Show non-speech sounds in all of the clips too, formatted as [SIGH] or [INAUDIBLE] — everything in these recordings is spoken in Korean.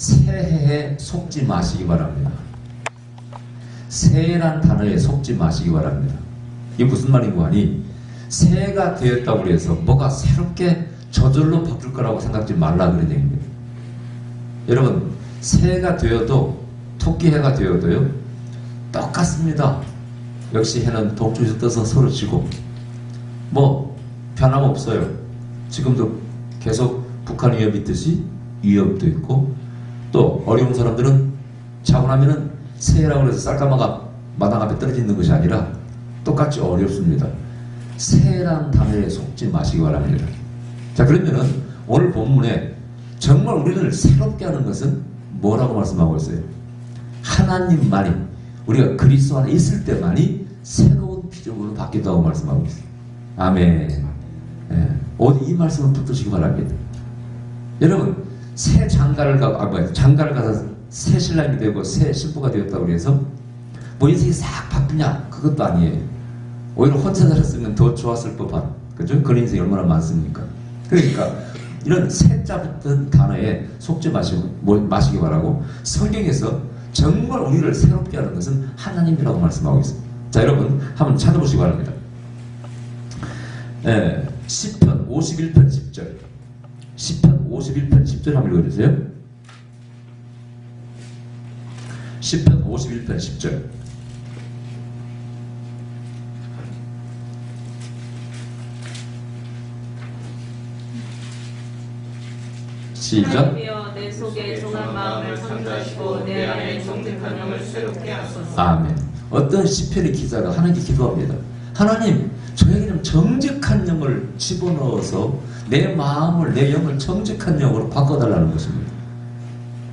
새해에 속지 마시기 바랍니다. 새해란 단어에 속지 마시기 바랍니다. 이게 무슨 말인고 하니 새해가 되었다고 해서 뭐가 새롭게 저절로 바뀔 거라고 생각지 말라 그런 얘기입니다. 여러분 새해가 되어도 토끼해가 되어도요 똑같습니다. 역시 해는 동쪽에서 떠서 서로 지고 뭐 변함없어요. 지금도 계속 북한 위협이 있듯이 위협도 있고 또 어려운 사람들은 자고 나면은 새해라고 해서 쌀가마가 마당 앞에 떨어져 있는 것이 아니라 똑같이 어렵습니다. 새해란 단어에 속지 마시기 바랍니다. 자 그러면은 오늘 본문에 정말 우리를 새롭게 하는 것은 뭐라고 말씀하고 있어요? 하나님만이 우리가 그리스도 안에 있을 때만이 새로운 피조물로 바뀌었다고 말씀하고 있어요. 아멘. 예, 오늘 이 말씀을 붙드시기 바랍니다. 여러분 새 장가를 가, 아 뭐야 장가를 가서 새 신랑이 되고 새 신부가 되었다고 해서 뭐 인생이 싹 바뀌냐 그것도 아니에요. 오히려 혼자 살았으면 더 좋았을 법한 그죠? 그런 인생이 얼마나 많습니까? 그러니까 이런 새자 붙은 단어에 속지 마시고 뭐, 마시기 바라고 성경에서 정말 우리를 새롭게 하는 것은 하나님이라고 말씀하고 있습니다. 자 여러분 한번 찾아보시기 바랍니다. 예, 10편 51편 10절 10편 51편 10절 한번 읽어주세요. 10편 51편 10절 시작 하나님이여 내 속에 정한 마음을 상주하시고 내 안에 정직한 영을 새롭게 하소서 아멘. 어떤 시편의 기자가 하나님께 기도합니다. 하나님, 저에게 좀 정직한 영을 집어넣어서 내 마음을, 내 영을 정직한 영으로 바꿔달라는 것입니다.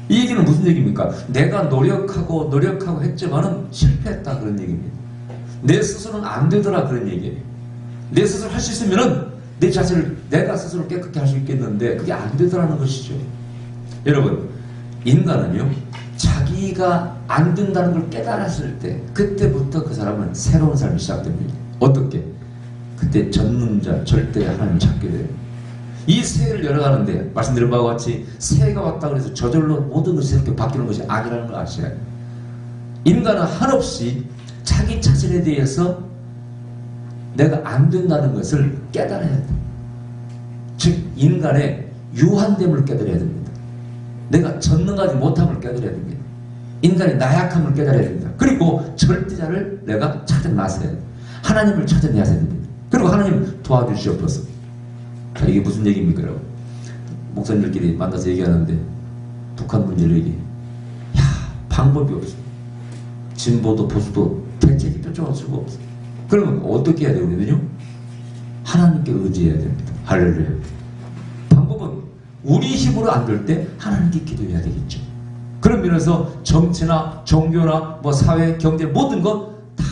이 얘기는 무슨 얘기입니까? 내가 노력하고 노력하고 했지만은 실패했다 그런 얘기입니다. 내 스스로는 안 되더라 그런 얘기예요. 내 스스로 할 수 있으면은 내 자신을 내가 스스로 깨끗게 할 수 있겠는데 그게 안 되더라는 것이죠. 여러분, 인간은요, 자기가 안 된다는 걸 깨달았을 때, 그때부터 그 사람은 새로운 삶이 시작됩니다. 어떻게? 그때 전능자, 절대 하나님을 찾게 돼요. 이 새해를 열어가는데, 말씀드린 바와 같이 새해가 왔다 그래서 저절로 모든 것이 이렇게 바뀌는 것이 아니라는 걸 아셔야 해요. 인간은 한없이 자기 자신에 대해서 내가 안 된다는 것을 깨달아야 돼. 즉, 인간의 유한됨을 깨달아야 됩니다. 내가 전능하지 못함을 깨달아야 됩니다. 인간의 나약함을 깨달아야 됩니다. 그리고 절대자를 내가 찾아나서야 됩니다. 하나님을 찾아내야 됩니다. 그리고 하나님 도와주시옵소서. 자, 이게 무슨 얘기입니까, 여러분? 목사님들끼리 만나서 얘기하는데, 북한 문제를 얘기해. 야, 방법이 없어. 진보도 보수도 대책이 뾰족할 수가 없어. 그러면 어떻게 해야 우리는요? 하나님께 의지해야 됩니다. 할렐루야. 방법은 우리 힘으로 안 될 때 하나님께 기도해야 되겠죠. 그런 면에서 정치나 종교나 뭐 사회, 경제 모든 것 다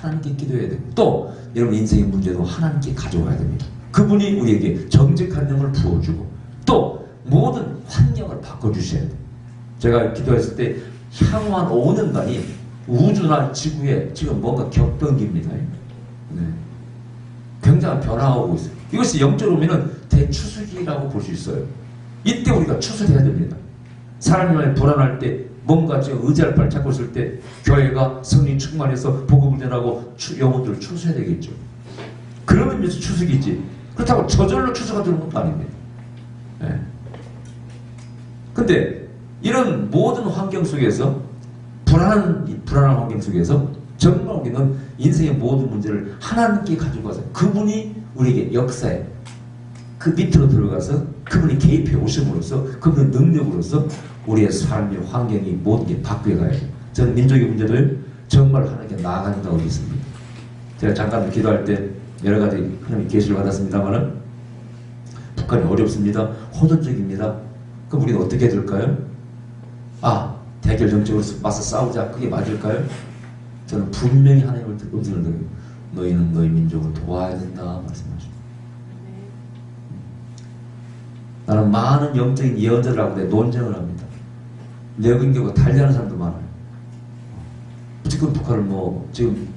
하나님께 기도해야 되고 또 여러분 인생의 문제도 하나님께 가져와야 됩니다. 그분이 우리에게 정직한 영을 부어주고 또 모든 환경을 바꿔주셔야 돼요. 제가 기도했을 때 향후 한 5년간이 우주나 지구에 지금 뭔가 격변기입니다. 네. 굉장한 변화가 오고 있어요. 이것이 영적으로 보면 대추수기라고 볼 수 있어요. 이때 우리가 추수해야 됩니다. 사람이 불안할 때 뭔가 지금 의지할 바를 찾고 있을 때 교회가 성령 충만해서 복음을 전하고 추- 영혼들을 추수해야 되겠죠. 그러면 이제 추수기지. 그렇다고 저절로 추수가 되는 것도 아닙니다. 예. 근데 이런 모든 환경 속에서 불안한 이 불안한 환경 속에서 정말 우리는 인생의 모든 문제를 하나님께 가지고 가서 그분이 우리에게 역사에 그 밑으로 들어가서 그분이 개입해 오심으로써 그분의 능력으로서 우리의 삶의 환경이 모든 게 바뀌어 가야 돼요. 저는 민족의 문제를 정말 하나님께 나아간다고 믿습니다. 제가 잠깐 기도할 때 여러 가지 하나님 계시를 받았습니다만은 북한이 어렵습니다. 호전적입니다. 그럼 우리는 어떻게 될까요? 아, 대결 정책으로 맞서 싸우자. 그게 맞을까요? 저는 분명히 하나님을 듣고 들어요. 너희는 너희 민족을 도와야 된다 말씀하십니다. 나는 많은 영적인 예언자들하고 내 논쟁을 합니다. 내 의견과 달리하는 사람도 많아요. 지금 북한을 뭐 지금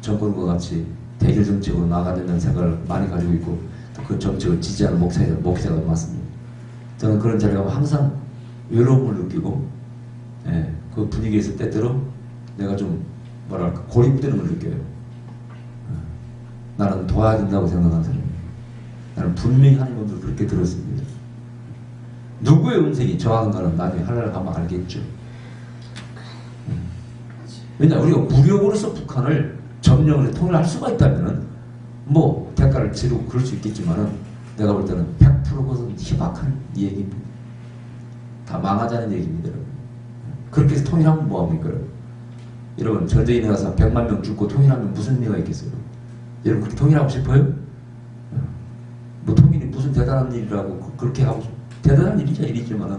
정권과 같이 대결 정책으로 나가야 된다는 생각을 많이 가지고 있고 또그 정책을 지지하는 목사들, 목회자가 많습니다. 저는 그런 자리가 항상 외로움을 느끼고 예, 그 분위기에서 때때로 내가 좀 뭐랄까 고립되는 걸 느껴요. 어, 나는 도와야 된다고 생각하는 사람이에요. 나는 분명히 하나님으로 그렇게 들었습니다. 누구의 음색이 저하는가는 나중에 하나를 가면 알겠죠. 음. 왜냐 우리가 무력으로서 북한을 점령을 통일할 수가 있다면은 뭐 대가를 치르고 그럴 수 있겠지만은 내가 볼 때는 100% 그것은 희박한 얘기입니다. 다 망하자는 얘기입니다. 여러분. 그렇게 해서 통일하면 뭐합니까? 여러분? 전쟁에 나가서 100만 명 죽고 통일하면 무슨 의미가 있겠어요? 여러분 그렇게 통일하고 싶어요? 뭐 통일이 무슨 대단한 일이라고 그- 그렇게 하고 싶- 대단한 일이죠 일이지만은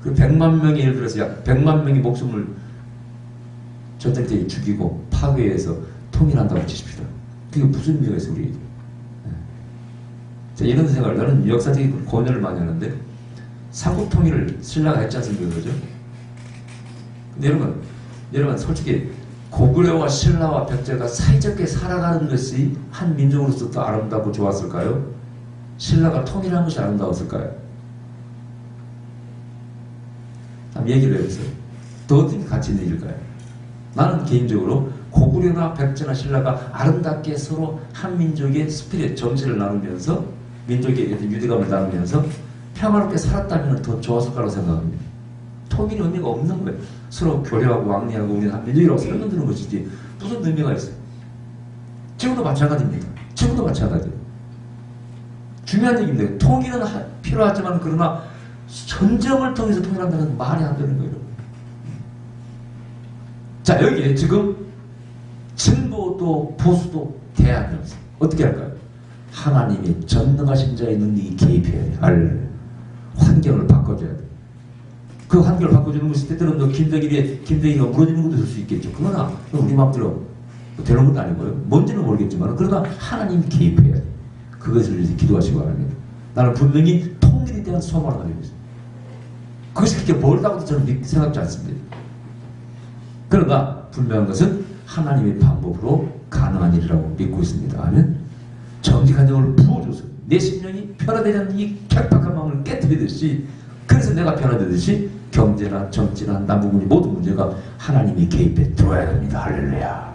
그 100만 명이 예를 들어서 약 100만 명이 목숨을 전쟁 때 죽이고 파괴해서 통일한다고 치십시다. 그게 무슨 의미가 있어 우리? 자, 이런 생각을 나는 역사적인 고뇌를 많이 하는데 삼국 통일을 신라가 했지 않습니까, 그죠? 근데 여러분, 여러분 솔직히 고구려와 신라와 백제가 사이좋게 살아가는 것이 한 민족으로서 더 아름답고 좋았을까요? 신라가 통일한 것이 아름다웠을까요? 한번 얘기를 해보세요. 더 어떤 게 가치 있는 일일까요? 나는 개인적으로 고구려나 백제나 신라가 아름답게 서로 한 민족의 스피릿, 정신을 나누면서 민족의 유대감을 나누면서 평화롭게 살았다면 더 좋았을 거라고 생각합니다. 통일이 의미가 없는 거예요. 서로 교류하고 왕래하고 우리는 한 민족이라고 설명드는 것이지 무슨 의미가 있어요. 지금도 마찬가지입니다. 지금도 마찬가지예요. 중요한 얘기입니다. 통일은 하- 필요하지만 그러나 전쟁을 통해서 통일한다는 건 말이 안 되는 거예요. 자 여기에 지금 진보도 보수도 대하면서 어떻게 할까요? 하나님이 전능하신 자의 능력이 개입해야 돼. 알 환경을 바꿔줘야 돼. 그 환경을 바꿔주는 것이 때때로는 너 김대길이 김대기가 무너지는 것도 될 수 있겠죠. 그러나 우리 마음대로 되는 것도 아니고요. 뭔지는 모르겠지만 그러나 하나님 개입해야 돼. 그것을 기도하시기 바랍니다. 나는 분명히 통일에 대한 소망을 가지고 있어요. 그것이 그렇게 멀다고도 저는 믿- 생각지 않습니다. 그러나 분명한 것은 하나님의 방법으로 가능한 일이라고 믿고 있습니다. 아멘. 정직한 영을 부어줘서 내 심령이 변화되지 않는 이 격박한 마음을 깨뜨리듯이 그래서 내가 변화되듯이 경제나 정치나 남북문이 모든 문제가 하나님이 개입해 들어야 됩니다. 할렐루야.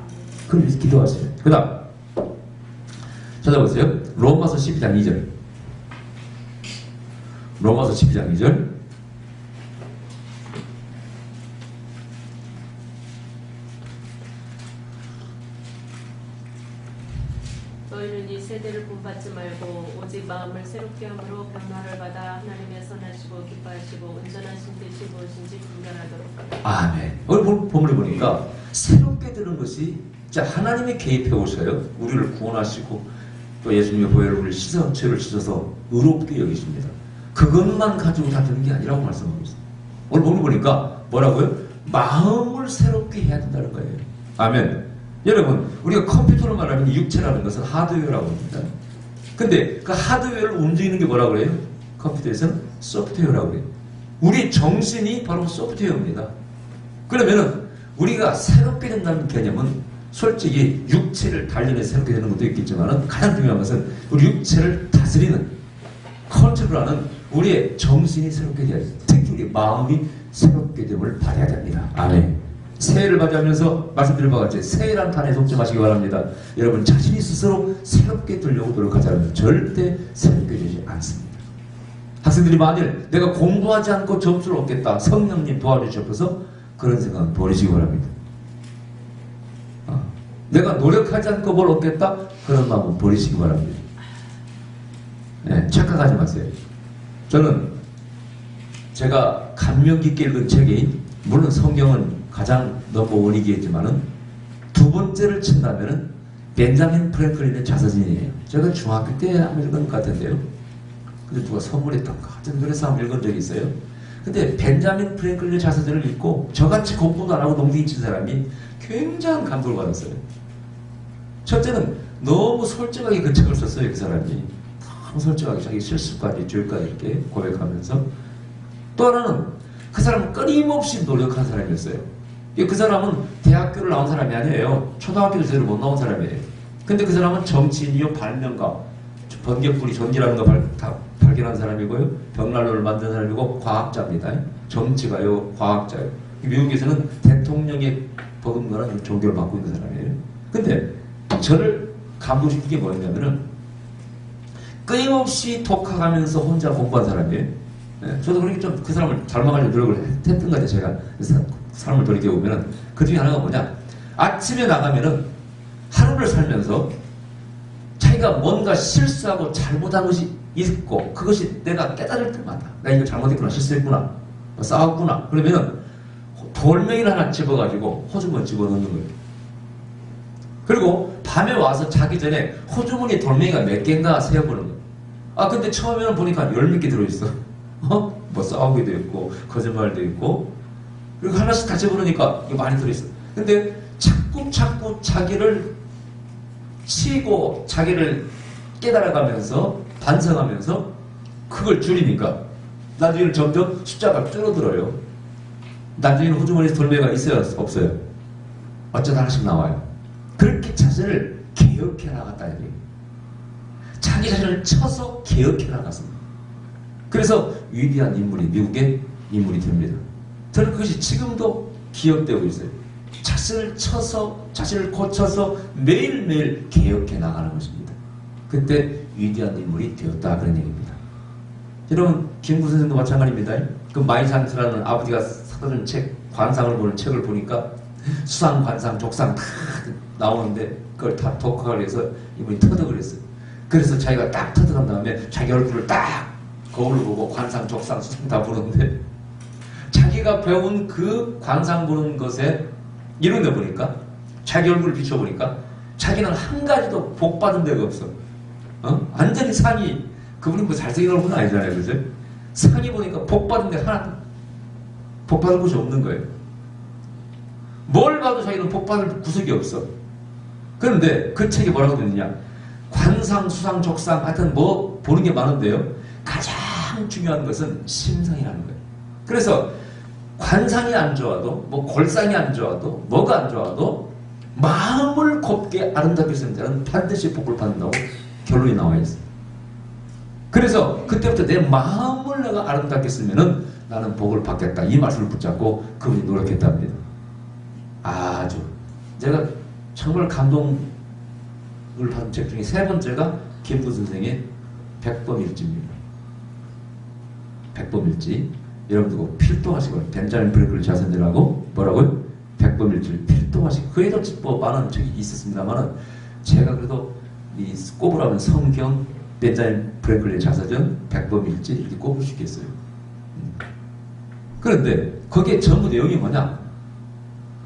그래서 기도하세요. 그 다음 찾아보세요. 로마서 12장 2절 로마서 12장 2절 너희는 이 세대를 본받지 말고 오직 마음을 새롭게 함으로 변화를 받아 하나님의 선하시고 기뻐하시고 온전하신 뜻이 무엇인지 분별하도록. 아멘. 본문을 보니까 새롭게 드는 것이 자 하나님이 개입해 오셔요. 우리를 구원하시고 또 예수님의 우리를 씻어 죄를 씻어서 의롭게 여기십니다. 그것만 가지고 다 되는 게 아니라고 말씀하고 있어요. 오늘 본문 보니까 뭐라고요? 마음을 새롭게 해야 된다는 거예요. 아멘. 여러분 우리가 컴퓨터로 말하면 육체라는 것은 하드웨어라고 합니다. 근데 그 하드웨어를 움직이는 게 뭐라고 그래요? 컴퓨터에서는 소프트웨어라고 그래요. 우리 정신이 바로 소프트웨어입니다. 그러면은 우리가 새롭게 된다는 개념은 솔직히 육체를 단련해서 새롭게 되는 것도 있겠지만 가장 중요한 것은 우리 육체를 다스리는 컨트롤하는 우리의 정신이 새롭게 돼야. 특히 우리 마음이 새롭게 됨을 바라야 됩니다. 아멘. 새해를 맞이하면서 말씀드린 바와 같이 새해란 단에 속지 마시기 바랍니다. 여러분 자신이 스스로 새롭게 되려고 노력하지 않으면 절대 새롭게 되지 않습니다. 학생들이 만일 내가 공부하지 않고 점수를 얻겠다. 성령님 도와주셔서 그런 생각은 버리시기 바랍니다. 어, 내가 노력하지 않고 뭘 얻겠다. 그런 마음은 버리시기 바랍니다. 네, 착각하지 마세요. 저는 제가 감명 깊게 읽은 책이 물론 성경은 가장 넘버원이겠지만은 두 번째를 친다면은 벤자민 프랭클린의 자서전이에요. 제가 중학교 때 한번 읽은 것 같은데요. 근데 누가 선물했던가 하여튼 그래서 한번 읽은 적이 있어요. 근데 벤자민 프랭클린의 자서전을 읽고 저같이 공부도 안 하고 농딩 친 사람이 굉장한 감동을 받았어요. 첫째는 너무 솔직하게 그 책을 썼어요, 그 사람이. 너무 솔직하게 자기 실수까지 죄까지 이렇게 고백하면서 또 하나는 그 사람은 끊임없이 노력한 사람이었어요. 그 사람은 대학교를 나온 사람이 아니에요. 초등학교도 제대로 못 나온 사람이에요. 근데 그 사람은 정치인이요, 발명가, 번개불이 전기라는 걸 발, 다 발견한 사람이고요. 벽난로를 만든 사람이고 과학자입니다. 정치가요, 과학자요. 미국에서는 대통령의 버금가는 종교를 받고 있는 사람이에요. 근데 저를 감동시킨 게 뭐였냐면은 끊임없이 독학하면서 혼자 공부한 사람이에요. 예, 저도 그렇게 좀 그 사람을 닮아가려고 노력을 했- 했던 것 같아요. 제가 사- 사람을 돌이켜보면은 그 중에 하나가 뭐냐. 아침에 나가면은 하루를 살면서 자기가 뭔가 실수하고 잘못한 것이 있고 그것이 내가 깨달을 때마다 내가 이거 잘못했구나 실수했구나 뭐 싸웠구나 그러면은 돌멩이를 하나 집어가지고 호주머니 집어넣는 거예요 그리고 밤에 와서 자기 전에 호주머니 돌멩이가 몇 개인가 세어보는 거예요 아 근데 처음에는 보니까 열 몇 개 들어있어 [LAUGHS] 어? 뭐 싸우기도 있고 거짓말도 있고 그리고 하나씩 다 집어넣으니까 이거 많이 들어있어 근데 자꾸 자꾸 자기를 치고 자기를 깨달아가면서 반성하면서 그걸 줄이니까 나중에는 점점 숫자가 줄어들어요. 나중에는 호주머니에 돌멩이가 있어요? 없어요? 어쩌다 하나씩 나와요. 그렇게 자신을 개혁해 나갔다는 얘기예요. 자기 자신을 쳐서 개혁해 나갔습니다. 그래서 위대한 인물이 미국의 인물이 됩니다. 저는 그것이 지금도 기억되고 있어요. 자신을 쳐서 자신을 고쳐서 매일매일 개혁해 나가는 것입니다. 그때 위대한 인물이 되었다 그런 얘기입니다. 여러분 김구 선생도 마찬가지입니다. 그 마이산스라는 아버지가 사다 준 책, 관상을 보는 책을 보니까 수상, 관상, 족상 다 나오는데 그걸 다 독학을 해서 이분이 터득을 했어요. 그래서 자기가 딱 터득한 다음에 자기 얼굴을 딱 거울을 보고 관상, 족상, 수상 다 보는데 자기가 배운 그 관상 보는 것에 이런데 보니까 자기 얼굴을 비춰보니까 자기는 한 가지도 복 받은 데가 없어. 어? 완전히 상이 그분이 뭐 잘생긴 얼굴은 아니잖아요, 그죠? 상이 보니까 복 받은 데 하나 복 받을 곳이 없는 거예요. 뭘 봐도 자기는 복 받을 구석이 없어. 그런데 그 책에 뭐라고 되느냐? 관상, 수상, 족상 하여튼 뭐 보는 게 많은데요. 가장 중요한 것은 심상이라는 거예요. 그래서 관상이 안 좋아도 뭐 골상이 안 좋아도 뭐가 안 좋아도 마음을 곱게 아름답게 쓰는 자는 반드시 복을 받는다고 결론이 나와 있어요. 그래서 그때부터 내 마음을 내가 아름답게 쓰면은 나는 복을 받겠다 이 말씀을 붙잡고 그분이 노력했답니다. 아주 제가 정말 감동을 받은 책 중에 세 번째가 김구 선생의 백범일지입니다. 백범일지 여러분들 꼭 필독하시고 벤자민 브레이크를 자선들하고 뭐라고요? 백범일지를 필독하시고 그 외에도 뭐 많은 책이 있었습니다만은 제가 그래도 이 꼽으라면 성경 벤자민 브레이크의 자서전 백범일지 이렇게 꼽을 수 있겠어요. 음. 그런데 거기에 전부 내용이 뭐냐?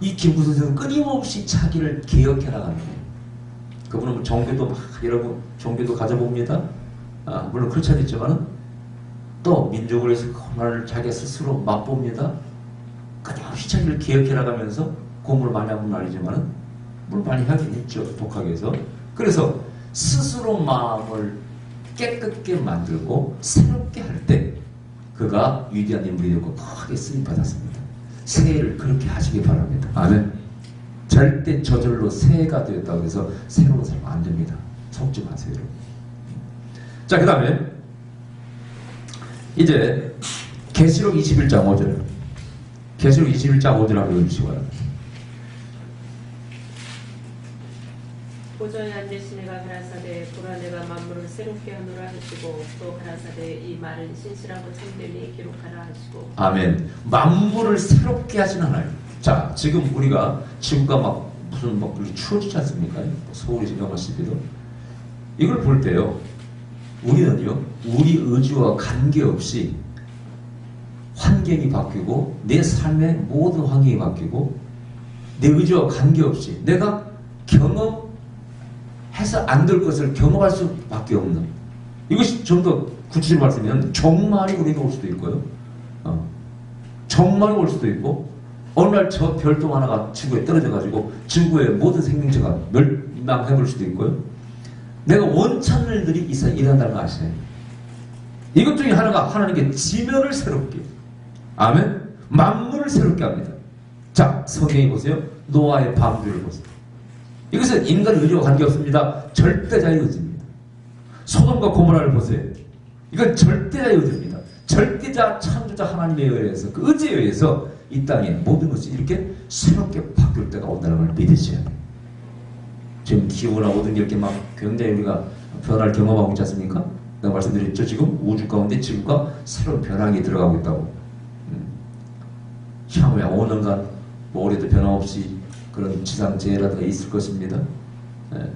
이 김구 선생은 끊임없이 자기를 개혁해 나가는 거예요. 그분은 뭐 종교도 막 여러분 종교도 가져봅니다. 아, 물론 않지만은 또 민족을 위해서 그날 자기 스스로 맛봅니다. 끊임없이 자기를 개혁해 나가면서 공부를 많이 한 건 아니지만은 물 많이 하긴 했죠 독학에서. 그래서 스스로 마음을 깨끗게 만들고 새롭게 할 때 그가 위대한 인물이 되고 크게 쓰임 받았습니다. 새해를 그렇게 하시기 바랍니다. 아멘. 절대 저절로 새해가 되었다고 해서 새로운 사람 안 됩니다. 속지 마세요. 자, 그 다음에 이제 계시록 21장 5절. 계시록 21장 5절 한번 읽으시기 바랍니다. 보좌에 앉으신 이가 가라사대 보라 내가 만물을 새롭게 하노라 하시고 또 가라사대 이 말은 신실하고 참되니 기록하라 하시고 아멘. 만물을 새롭게 하신 하나님. 자, 지금 우리가 지구가 막 무슨 막 추워지지 않습니까? 뭐 서울이 영하 11도. 이걸 볼 때요. 우리는요. 우리 의지와 관계없이 환경이 바뀌고 내 삶의 모든 환경이 바뀌고 내 의지와 관계없이 내가 경험해서 안 될 것을 경험할 수밖에 없는 이것이 좀 더 구체적으로 말씀드리면 종말이 우리에게 올 수도 있고요. 어. 정말 올 수도 있고 어느 날 저 별똥 하나가 지구에 떨어져 가지고 지구의 모든 생명체가 멸망해 볼 수도 있고요. 내가 원찮는 일들이 있어 일어난다는 거 아시나요? 이것 중에 하나가 하나님께 지면을 새롭게 아멘 만물을 새롭게 합니다. 자 성경에 보세요. 노아의 방주를 보세요. 이것은 인간 의지와 관계없습니다. 절대자의 의지입니다. 소돔과 고모라를 보세요. 이건 절대자의 의지입니다. 절대자 창조자 하나님에 의해서 그 의지에 의해서 이 땅에 모든 것이 이렇게 새롭게 바뀔 때가 온다는 걸 믿으셔야 돼요. 지금 게 이렇게 막 굉장히 우리가 변화를 경험하고 있지 않습니까? 내가 말씀드렸죠. 지금 우주 가운데 지구가 새로운 변화가 들어가고 있다고. 음. 향후에 5년간 뭐 올해도 변함없이 그런 지상재해라든가 있을 것입니다. 예.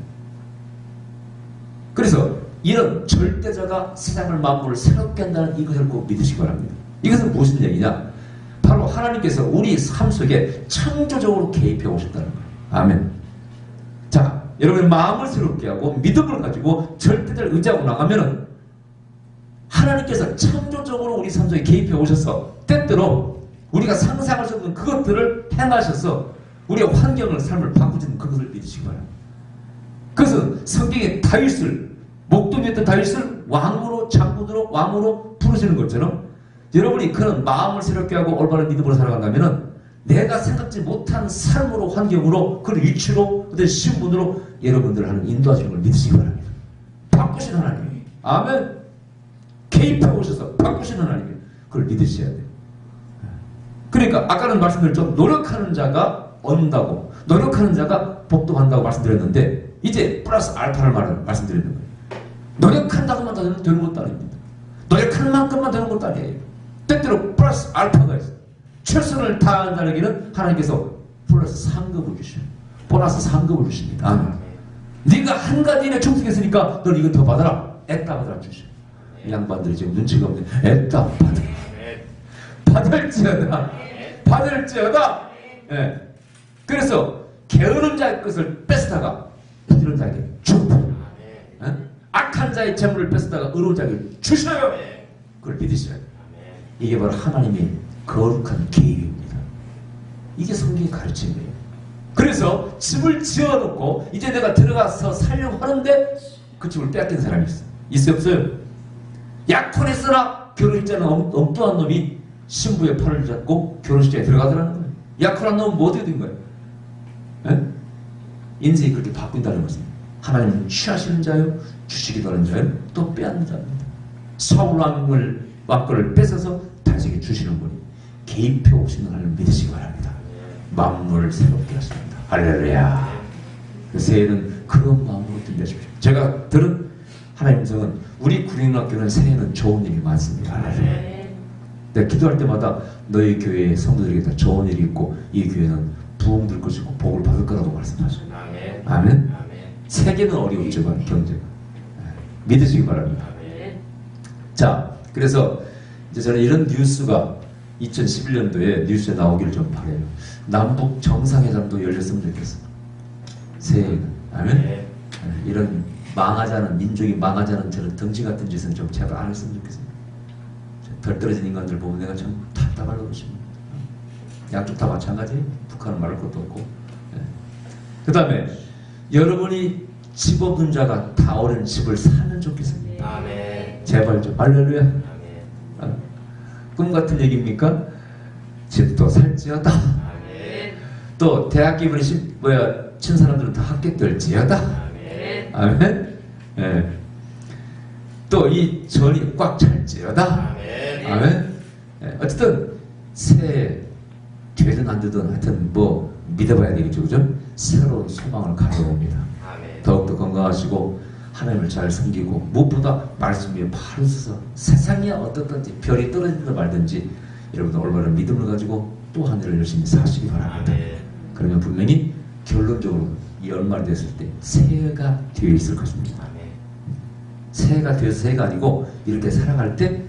그래서 이런 절대자가 세상을 만물을 새롭게 한다는 이것을 꼭 믿으시기 바랍니다. 이것은 무슨 얘기냐? 바로 하나님께서 우리 삶 속에 창조적으로 개입해 오셨다는 거예요. 아멘. 자, 여러분의 마음을 새롭게 하고 믿음을 가지고 절대자를 의지하고 나가면은 하나님께서 창조적으로 우리 삶 속에 개입해 오셔서 때때로 우리가 상상할 수 없는 그것들을 행하셔서 우리의 환경을 삶을 바꾸시는 그것을 믿으시기 바랍니다. 그것은 성경의 다윗을 목동이었던 다윗을 왕으로 장군으로 왕으로 부르시는 것처럼 여러분이 그런 마음을 새롭게 하고 올바른 믿음으로 살아간다면은 내가 생각지 못한 삶으로 환경으로 그 위치로 어떤 신분으로 여러분들을 하는 인도하시는 걸 믿으시기 바랍니다. 바꾸신 하나님. 아멘. 개입해 오셔서 바꾸신 하나님. 그걸 믿으셔야 돼요. 그러니까 아까는 말씀드렸죠. 노력하는 자가 얻는다고 노력하는 자가 복동한다고 말씀드렸는데 이제 플러스 알파를 말, 말씀드리는 거예요. 노력한다고만 되는, 되는 것도 아닙니다. 노력하는 만큼만 되는 것도 아니에요. 때때로 플러스 알파가 있어요. 최선을 다하는 자에게는 하나님께서 플러스 상급을 주셔요. 보너스 상급을 주십니다. 아멘. 네가 한 가지 일에 충성했으니까 넌 이거 더 받아라. 애따 받아라 주셔요. 이 양반들이 지금 눈치가 없네. 애따 받아라. 받을지어다. 받을지어다. 예. 그래서 게으른 자의 것을 뺏다가 부지런 자에게 주고 예? 악한 자의 재물을 뺏다가 의로운 자에게 주셔요. 그걸 믿으셔야 돼요. 이게 바로 하나님의 거룩한 계획입니다. 이게 성경이 가르치는 거예요. 그래서 집을 지어놓고 이제 내가 들어가서 살려고 하는데 그 집을 빼앗긴 사람이 있어. 있어요 없어요? 약혼했으나 결혼했자는 엉- 엉뚱한 놈이 신부의 팔을 잡고 결혼식장에 들어가더라는 거예요. 약혼한 놈은 뭐 어떻게 된 거예요? 예? 인생이 그렇게 바뀐다는 것입니다. 하나님은 취하시는 자요, 주시기도 하는 자요, 또 빼앗는 자입니다. 사울 왕을 왕권을 뺏어서 다시게 주시는 분이 개입해 오시는 하나님을 믿으시기 바랍니다. 만물을 새롭게 하십니다. 할렐루야. 그 새해는 그런 마음으로 준비하십시오. 제가 들은 하나님 성은 우리 구린학교는 새해는 좋은 일이 많습니다. 할렐루야. 네. 내가 기도할 때마다 너희 교회의 성도들에게 다 좋은 일이 있고 이 교회는 부흥 될 것이고 복을 받을 거라고 말씀하셔요. 아멘. 아멘. 아멘. 세계는 어려웠지만 경제가 예, 믿으시기 바랍니다. 아멘. 자, 그래서 이제 저는 이런 뉴스가 2011년도에 뉴스에 나오기를 좀 바래요. 남북 정상회담도 열렸으면 좋겠어. 새해에는. 아멘. 예, 이런 않은 민족이 않은 저런 덩치 같은 짓은 좀 제발 안 했으면 좋겠습니다. 덜 떨어진 인간들 보면 내가 참 답답할 것입니다. 양쪽 다 마찬가지예요. 북한은 말할 것도 없고. 그 다음에 여러분이 집 없는 자가 다 오른 집을 사면 좋겠습니다. 아멘. 제발 좀 할렐루야. 꿈 같은 얘기입니까? 집도 살지어다. 아멘. 또 대학 기분이 심, 뭐야 친 사람들은 다 합격될지어다. 아멘. 아멘. 예. 또이 전이 꽉 찰지어다. 아멘. 아멘. 예, 어쨌든 새해 되든 안 되든 하여튼 뭐 믿어봐야 되겠죠, 그죠? 새로운 소망을 가져옵니다. 아멘. 더욱더 건강하시고 하나님을 잘 섬기고 무엇보다 말씀 위에 바로 서서 세상이 어떻든지 별이 떨어지든 말든지 여러분 올바른 믿음을 가지고 또한 해를 열심히 사시기 바랍니다. 아멘. 그러면 분명히 결론적으로 이 연말이 됐을 때 새해가 되어 있을 것입니다. 새해가 되어서 새해가 아니고 이렇게 살아갈 때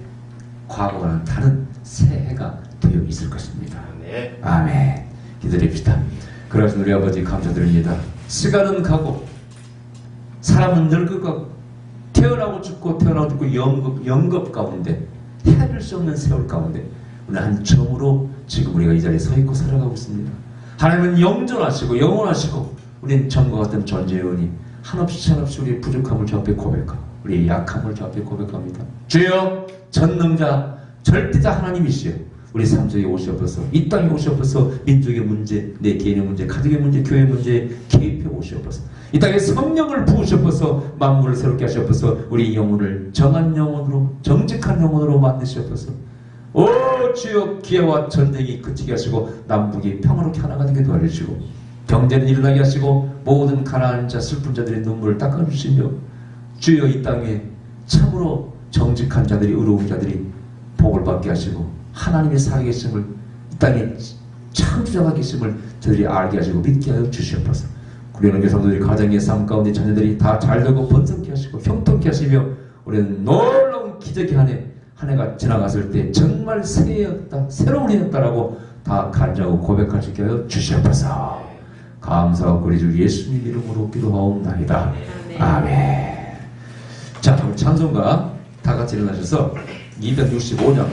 과거와는 다른 새해가 되어 있을 것입니다. 아멘. 아멘. 기다립시다. 그러신 우리 아버지 감사드립니다. 시간은 가고 사람은 늙어가고 태어나고 죽고 태어나고 죽고 영겁, 영겁 가운데 헤아릴 수 없는 세월 가운데 오늘 한 점으로 지금 우리가 이 자리에 서 있고 살아가고 있습니다. 하나님은 영존하시고 영원하시고 우린 전과 같은 존재원이 한없이 한없이 우리의 부족함을 주 앞에 고백하고 우리의 약함을 주 앞에 고백합니다. 주여 전능자 절대자 하나님이시여 우리 삶 속에 오시옵소서 이 땅에 오시옵소서 민족의 문제 내 개인의 문제 가족의 문제 교회 문제 개입해 오시옵소서 이 땅에 성령을 부으셔서 만물을 새롭게 하셔서 우리 영혼을 정한 영혼으로 정직한 영혼으로 만드셔서. 오 주여 기회와 전쟁이 그치게 하시고 남북이 평화롭게 하나가 되게 도와주시고 경제는 일어나게 하시고 모든 가난한 자 슬픈 자들의 눈물을 닦아주시며 주여 이 땅에 참으로 정직한 자들이 의로운 자들이 복을 받게 하시고 하나님의 살아계심을 이 땅에 창조자가 계심을 저들이 알게 하시고 믿게 하여 주시옵소서 우리는 교사들이 가정의 삶 가운데 자녀들이 다 잘 되고 번성케 하시고 형통케 하시며 우리는 놀라운 기적의 한 해, 한 해가 지나갔을 때 정말 새 해였다, 새로운 해였다라고 다 있게 하여 주시옵소서 감사하고 우리 주 예수님 이름으로 기도하옵나이다. 아멘. 자, 우리 찬송가 다 같이 일어나셔서 265장